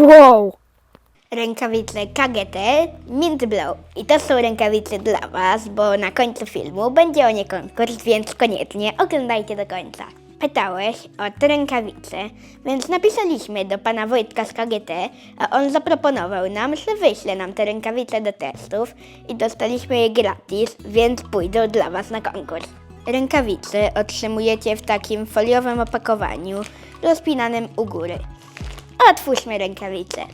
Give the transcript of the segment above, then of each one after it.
Wow! Rękawice KGT Mint Blow. I to są rękawice dla Was, bo na końcu filmu będzie o nie konkurs, więc koniecznie oglądajcie do końca. Pytałeś o te rękawice, więc napisaliśmy do pana Wojtka z KGT, a on zaproponował nam, że wyśle nam te rękawice do testów i dostaliśmy je gratis, więc pójdą dla Was na konkurs. Rękawice otrzymujecie w takim foliowym opakowaniu, rozpinanym u góry. Otwórzmy rękawice.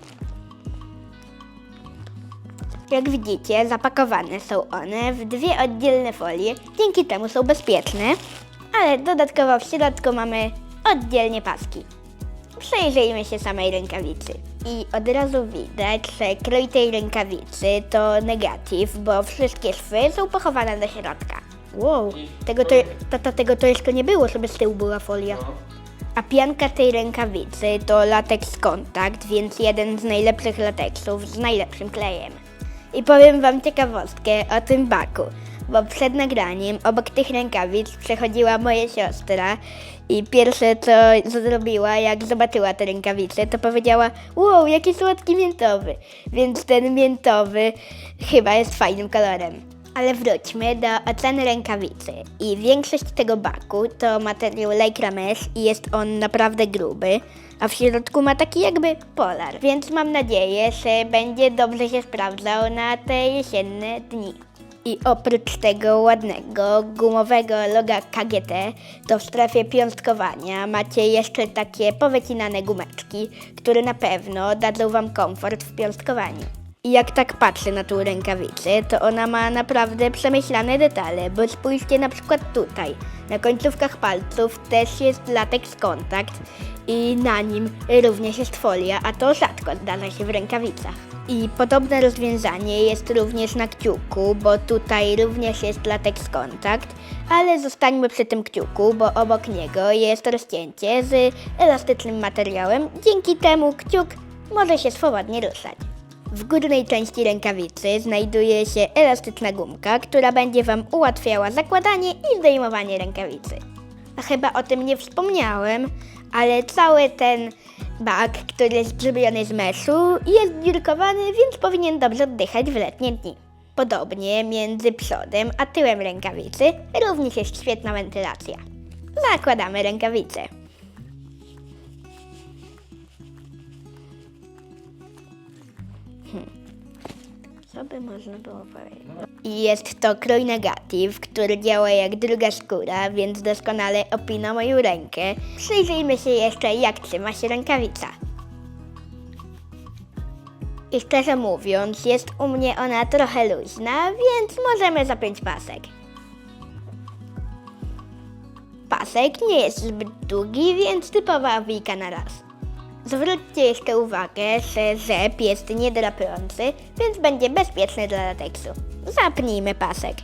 Jak widzicie, zapakowane są one w dwie oddzielne folie, dzięki temu są bezpieczne, ale dodatkowo w środku mamy oddzielnie paski. Przejrzyjmy się samej rękawicy. I od razu widać, że krój tej rękawicy to negatyw, bo wszystkie szwy są pochowane do środka. Wow, tego to, tata, tego to jeszcze nie było, żeby z tyłu była folia. A pianka tej rękawicy to lateks kontakt, więc jeden z najlepszych lateksów z najlepszym klejem. I powiem Wam ciekawostkę o tym baku, bo przed nagraniem obok tych rękawic przechodziła moja siostra i pierwsze co zrobiła, jak zobaczyła te rękawice, to powiedziała wow, jaki słodki miętowy, więc ten miętowy chyba jest fajnym kolorem. Ale wróćmy do oceny rękawicy. I większość tego baku to materiał Lycra Mesh i jest on naprawdę gruby, a w środku ma taki jakby polar, więc mam nadzieję, że będzie dobrze się sprawdzał na te jesienne dni. I oprócz tego ładnego, gumowego loga KGT, to w strefie piąstkowania macie jeszcze takie powycinane gumeczki, które na pewno dadzą Wam komfort w piąstkowaniu. I jak tak patrzę na tą rękawicę, to ona ma naprawdę przemyślane detale, bo spójrzcie na przykład tutaj. Na końcówkach palców też jest lateks kontakt i na nim również jest folia, a to rzadko zdarza się w rękawicach. I podobne rozwiązanie jest również na kciuku, bo tutaj również jest lateks kontakt, ale zostańmy przy tym kciuku, bo obok niego jest rozcięcie z elastycznym materiałem, dzięki temu kciuk może się swobodnie ruszać. W górnej części rękawicy znajduje się elastyczna gumka, która będzie Wam ułatwiała zakładanie i zdejmowanie rękawicy. A chyba o tym nie wspomniałem, ale cały ten bak, który jest zrobiony z meszu, jest dziurkowany, więc powinien dobrze oddychać w letnie dni. Podobnie między przodem a tyłem rękawicy również jest świetna wentylacja. Zakładamy rękawice. Co by można było powiedzieć? Jest to krój negatyw, który działa jak druga skóra, więc doskonale opina moją rękę. Przyjrzyjmy się jeszcze, jak trzyma się rękawica. I szczerze mówiąc, jest u mnie ona trochę luźna, więc możemy zapiąć pasek. Pasek nie jest zbyt długi, więc typowa wijka na raz. Zwróćcie jeszcze uwagę, że rzep jest niedrapujący, więc będzie bezpieczny dla lateksu. Zapnijmy pasek.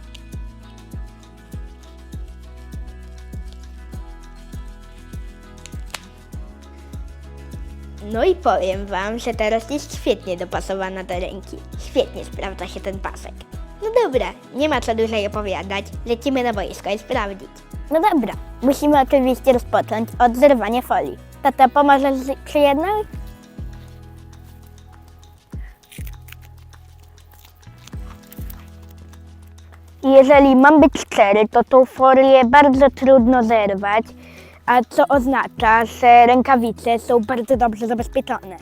No i powiem Wam, że teraz jest świetnie dopasowana do ręki. Świetnie sprawdza się ten pasek. No dobra, nie ma co dłużej opowiadać, lecimy na boisko i sprawdzić. No dobra, musimy oczywiście rozpocząć od zerwania folii. Tata, pomożesz przy jednej? Jeżeli mam być szczery, to tą folię bardzo trudno zerwać, a co oznacza, że rękawice są bardzo dobrze zabezpieczone.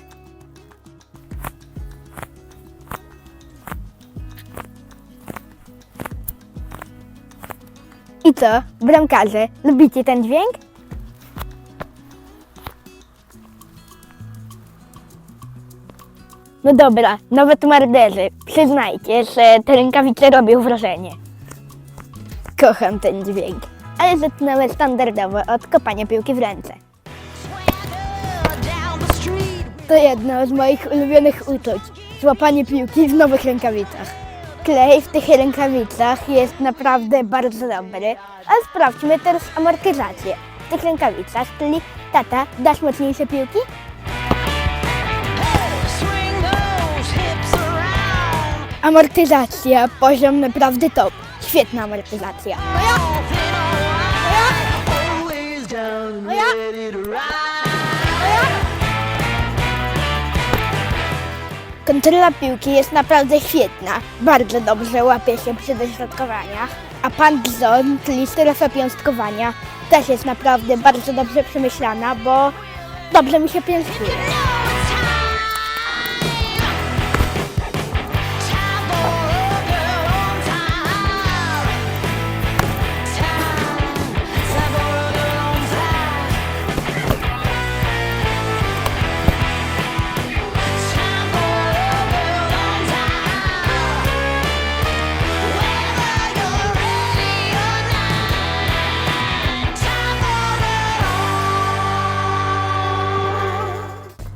I co, bramkarze, lubicie ten dźwięk? No dobra, nawet marderzy, przyznajcie, że te rękawice robią wrażenie. Kocham ten dźwięk, ale zaczynamy standardowo od kopania piłki w ręce. To jedno z moich ulubionych uczuć, złapanie piłki w nowych rękawicach. Klej w tych rękawicach jest naprawdę bardzo dobry, a sprawdźmy teraz amortyzację w tych rękawicach, czyli tata, dasz mocniejsze piłki? Amortyzacja, poziom naprawdę top. Świetna amortyzacja. Ready to ride. Kontrola piłki jest naprawdę świetna. Bardzo dobrze łapie się przy dośrodkowaniach. A pan zone, czyli strefa piąstkowania, też jest naprawdę bardzo dobrze przemyślana, bo dobrze mi się pięstuje.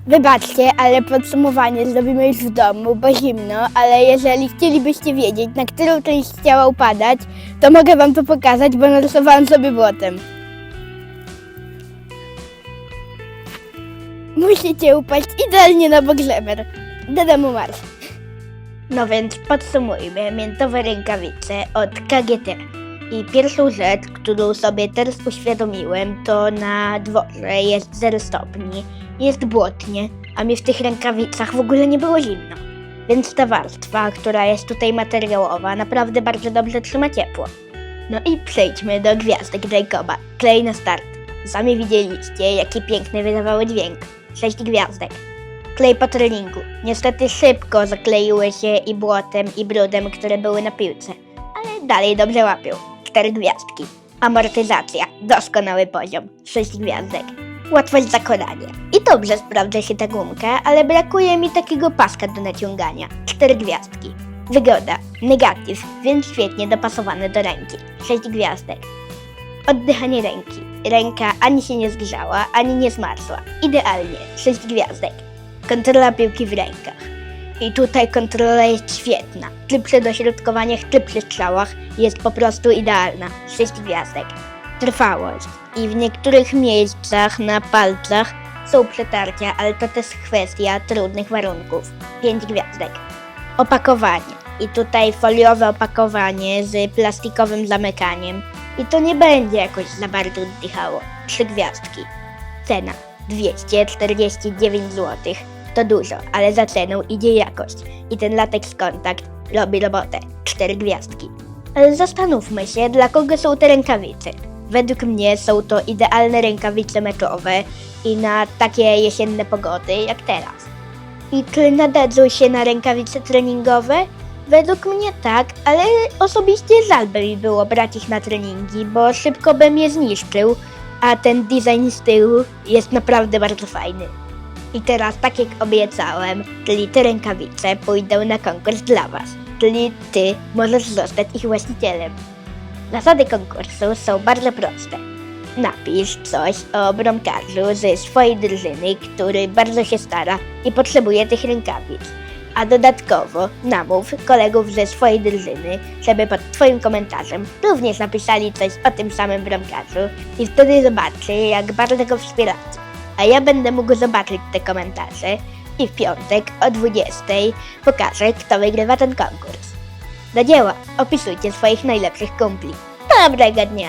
Wybaczcie, ale podsumowanie zrobimy już w domu, bo zimno, ale jeżeli chcielibyście wiedzieć, na którą część ciała upadać, to mogę wam to pokazać, bo narysowałam sobie błotem. Musicie upaść idealnie na bok żeber. Do domu marsz. No więc podsumujmy miętowe rękawice od KGT. I pierwszą rzecz, którą sobie teraz uświadomiłem, to na dworze jest 0 stopni, jest błotnie, a mi w tych rękawicach w ogóle nie było zimno. Więc ta warstwa, która jest tutaj materiałowa, naprawdę bardzo dobrze trzyma ciepło. No i przejdźmy do gwiazdek Jacoba. Klej na start. Sami widzieliście, jaki piękny wydawały dźwięk. Sześć gwiazdek. Klej po treningu. Niestety szybko zakleiły się i błotem, i brudem, które były na piłce. Ale dalej dobrze łapią. Cztery gwiazdki. Amortyzacja. Doskonały poziom. Sześć gwiazdek. Łatwość zakładania. I dobrze sprawdza się ta gumka, ale brakuje mi takiego paska do naciągania. Cztery gwiazdki. Wygoda. Negatyw, więc świetnie dopasowane do ręki. Sześć gwiazdek. Oddychanie ręki. Ręka ani się nie zgrzała, ani nie zmarzła. Idealnie. Sześć gwiazdek. Kontrola piłki w rękach. I tutaj kontrola jest świetna. Czy przy dośrodkowaniach, czy przy strzałach jest po prostu idealna. Sześć gwiazdek. Trwałość. I w niektórych miejscach na palcach są przetarcia, ale to też kwestia trudnych warunków. Pięć gwiazdek. Opakowanie. I tutaj foliowe opakowanie z plastikowym zamykaniem. I to nie będzie jakoś za bardzo oddychało. Trzy gwiazdki. Cena 249 zł. To dużo, ale za ceną idzie jakość. I ten lateks kontakt robi robotę. Cztery gwiazdki. Ale zastanówmy się, dla kogo są te rękawice. Według mnie są to idealne rękawice meczowe i na takie jesienne pogody jak teraz. I czy nadadzą się na rękawice treningowe? Według mnie tak, ale osobiście żal by mi było brać ich na treningi, bo szybko bym je zniszczył, a ten design z tyłu jest naprawdę bardzo fajny. I teraz, tak jak obiecałem, czyli te rękawice pójdą na konkurs dla Was, czyli Ty możesz zostać ich właścicielem. Zasady konkursu są bardzo proste. Napisz coś o bramkarzu ze swojej drużyny, który bardzo się stara i potrzebuje tych rękawic. A dodatkowo namów kolegów ze swojej drużyny, żeby pod Twoim komentarzem również napisali coś o tym samym bramkarzu i wtedy zobaczy, jak bardzo go wspieracie. A ja będę mógł zobaczyć te komentarze i w piątek o 20 pokażę, kto wygrywa ten konkurs. Do dzieła, opisujcie swoich najlepszych kumpli. Dobrego dnia!